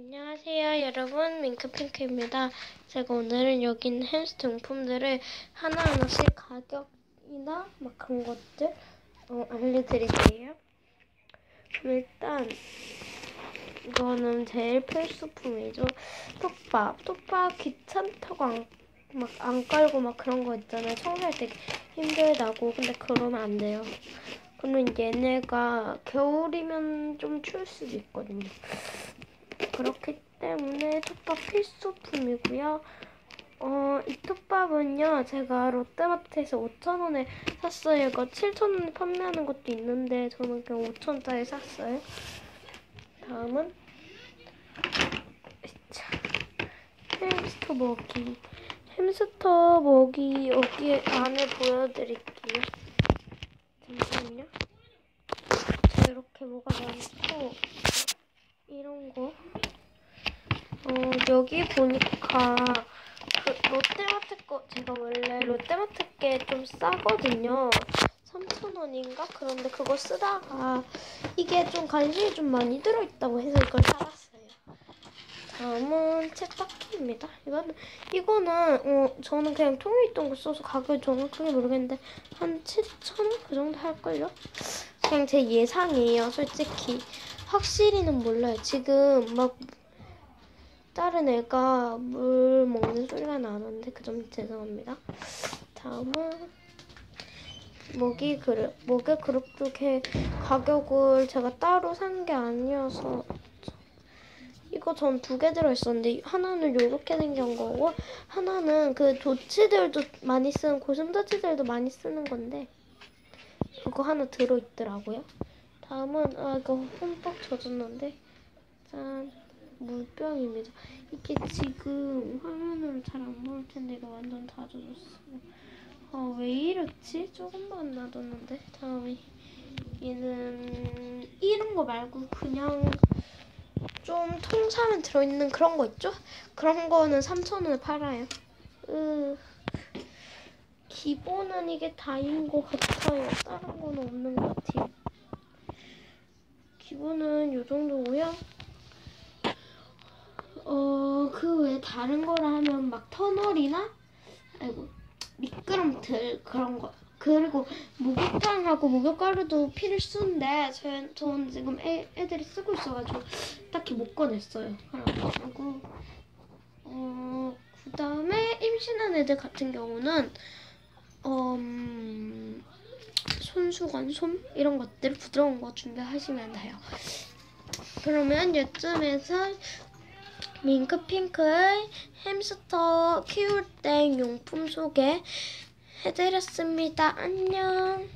안녕하세요 여러분. 밍크핑크입니다. 제가 오늘은 여기 있는 햄스터 용품들을 하나하나씩 가격이나 막 그런 것들 어, 알려드릴게요. 일단 이거는 제일 필수품이죠. 톱밥. 톱밥 귀찮다고 안, 막 안 깔고 막 그런 거 있잖아요. 청소할 때 힘들다고. 근데 그러면 안 돼요. 그러면 얘네가 겨울이면 좀 추울 수도 있거든요 그렇기 때문에 톱밥 필수품이고요. 어, 이 톱밥은요, 제가 롯데마트에서 5,000원에 샀어요. 이거 7,000원에 판매하는 것도 있는데, 저는 그냥 5,000원짜리 샀어요. 다음은, 자, 햄스터 먹이. 햄스터 먹이 여기 안에 보여드릴게요. 잠시만요. 자, 이렇게 뭐가 많고, 이런 거. 어, 여기 보니까 그 롯데마트 거 제가 원래 롯데마트 게 좀 싸거든요. 3,000원인가? 그런데 그거 쓰다가 이게 좀 간식이 좀 많이 들어있다고 해서 이걸 사봤어요. 다음은 세탁기입니다. 이거는, 이거는, 어, 저는 그냥 통에 있던 거 써서 가격이 정확하게 모르겠는데, 한 7,000원? 그 정도 할걸요? 그냥 제 예상이에요, 솔직히. 확실히는 몰라요. 지금 막 다른 애가 물 먹는 소리가 나는데 그 점 죄송합니다. 다음은 먹이 그릇. 먹이 그릇도 게 가격을 제가 따로 산 게 아니어서 이거 전 두 개 들어있었는데 하나는 이렇게 생긴 거고 하나는 그 조치들도 많이 쓰는 고슴도치들도 많이 쓰는 건데 그거 하나 들어있더라고요. 다음은 아 이거 흠뻑 젖었는데 짠 물병입니다. 이게 지금 화면으로 잘 안 보일 텐데 이거 완전 다 젖었어요. 아왜 이렇지? 조금만 놔뒀는데 다음에 얘는 이런 거 말고 그냥 좀 통사면 들어있는 그런 거 있죠? 그런 거는 3,000원에 팔아요. 으... 기본은 이게 다인 것 같아요. 다른 거는 없는 것 같아요. 기본은 요 정도고요. 어, 그 외에 다른 거를 하면 막 터널이나 아이고 미끄럼틀 그런 거 그리고 목욕탕하고 목욕가루도 필수인데 저는, 저는 지금 애, 애들이 쓰고 있어가지고 딱히 못 꺼냈어요. 그래가지고 어, 그 다음에 임신한 애들 같은 경우는 음, 손수건, 솜 이런 것들 부드러운 거 준비하시면 돼요. 그러면 이쯤에서 밍크핑크의 햄스터 키울 때 용품 소개 해드렸습니다. 안녕.